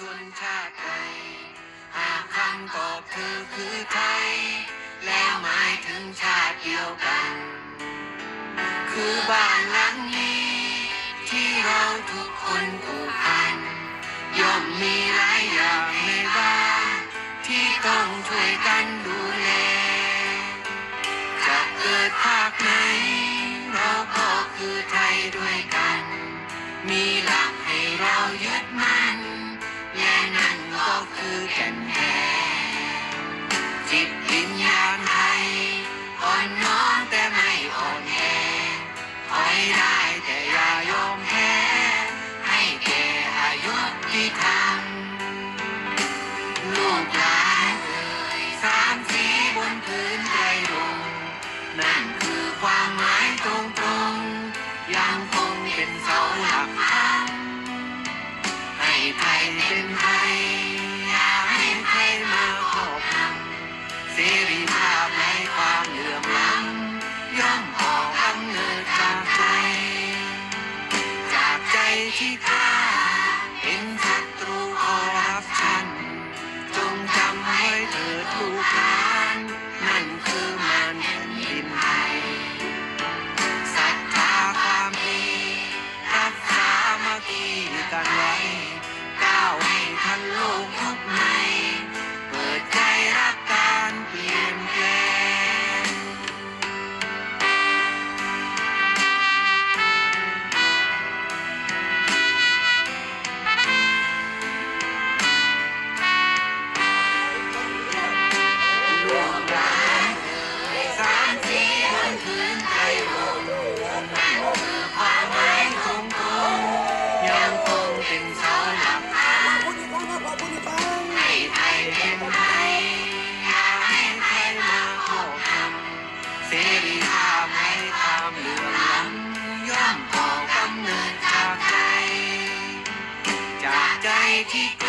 คือชนชาติใดหากคำตอบเธอคือไทย แล้วหมายถึงชาติเดียวกัน คือบ้านหลังนี้ ที่เราทุกคนผูกพันย่อมมีหลายอย่างในบ้านที่ต้องช่วยกันดูแลจะเกิดภาคไหนเราก็คือไทยด้วยกัน มี ที่กล้าเป็นศัตรูขอร์รับฉัน จงจำไว้เถิดลูกหลานนั่นคือมันแผ่นดินไทยศรัทธาความดีรักษามากีกัน เสรีภาพให้ความเหลื่อมล้ำย่อมก่อกำเนิดจากใจจากใจที่